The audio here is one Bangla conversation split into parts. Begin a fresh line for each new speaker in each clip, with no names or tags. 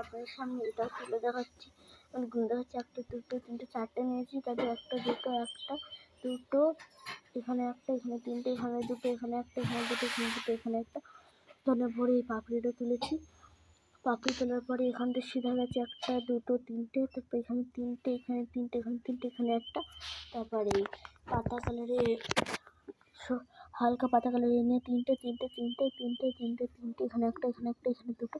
আপনাদের সামনে এটাও তুলে দেখাচ্ছি আমি গুঁড়ো হচ্ছে একটা দুটো তিনটে চারটে নিয়েছি তাদের একটা দুটো একটা দুটো এখানে একটা এখানে তিনটে এখানে দুটো এখানে একটা এখানে দুটো এখানে দুটো এখানে একটা তোলার পরে এই পাপড়িটা তুলেছি পাপড়ি তোলার পরে এখান থেকে সিধা গেছে একটা দুটো তিনটে তারপর এখানে তিনটে এখানে তিনটে এখানে তিনটে এখানে একটা তারপরে পাতা কালারে হালকা পাতা কালারে নিয়ে তিনটে তিনটে তিনটে তিনটে তিনটে তিনটে এখানে একটা এখানে একটা এখানে দুটো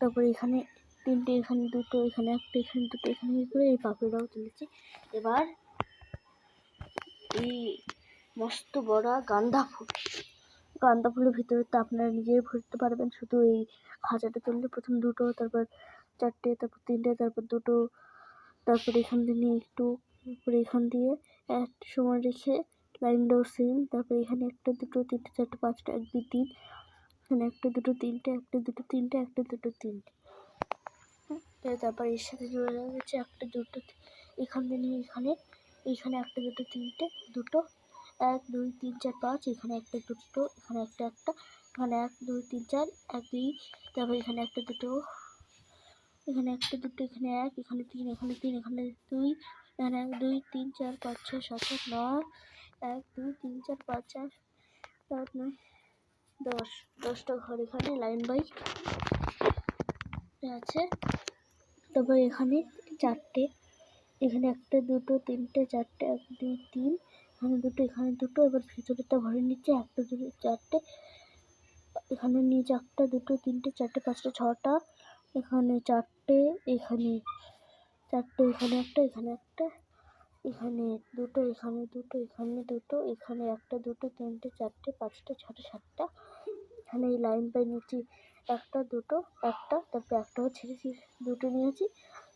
তারপর এখানে তিনটে এখানে দুটো এখানে একটা এখানে দুটো এখানে করে এই পাপড়িটাও তুলেছি এবার এই মস্ত বড় গান্ধা ফুল গান্দা ফুলের ভিতরে তো আপনারা নিজেই ভরতে পারবেন শুধু এই খাঁচাটা তুললে প্রথম দুটো তারপর চারটে তারপর তিনটে তারপর দুটো তারপর এখান থেকে নিয়ে একটু তারপরে এখান দিয়ে একটা সময় রেখে লাইন ডোর সিম তারপর এখানে একটা দুটো তিনটে চারটে পাঁচটা এক দুই তিন এখানে একটা দুটো তিনটে একটা দুটো তিনটে একটা দুটো তিনটে তারপর এর সাথে দেওয়া হয়েছে একটা দুটো এখান থেকে এখানে এখানে একটা দুটো তিনটে দুটো এক দুই তিন চার পাঁচ এখানে একটা দুটো এখানে একটা একটা এখানে এক দুই তিন চার এক দুই তারপর এখানে একটা দুটো এখানে একটা দুটো এখানে এক এখানে তিন এখানে তিন এখানে দুই এখানে এক দুই তিন চার পাঁচ ছয় সাত আট নয় এক দুই তিন চার পাঁচ চার সাত নয় দশ দশটা ঘর এখানে লাইন বাই আছে তারপর এখানে চারটে এখানে একটা দুটো তিনটে চারটে এক দুই তিন এখানে দুটো এখানে দুটো এবার ভিতরেরটা ঘরের নিচে একটা দুটো চারটে এখানে নিচে একটা দুটো তিনটে চারটে পাঁচটা ছটা এখানে চারটে এখানে চারটে এখানে একটা এখানে একটা এখানে দুটো এখানে দুটো এখানে দুটো এখানে একটা দুটো তিনটে চারটে পাঁচটা ছটা সাতটা এখানে এই লাইন পাই নিচ্ছি একটা দুটো একটা তারপরে একটাও ছেড়েছি দুটো নিয়েছি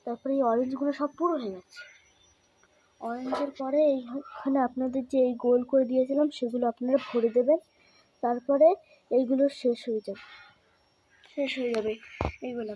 তারপরে এই অরেঞ্জগুলো সব পুরো হয়ে গেছে অরেঞ্জের পরে এইখানে আপনাদের যে এই গোল করে দিয়েছিলাম সেগুলো আপনারা ভরে দেবেন তারপরে এইগুলো শেষ হয়ে যাবে শেষ হয়ে যাবে এইগুলো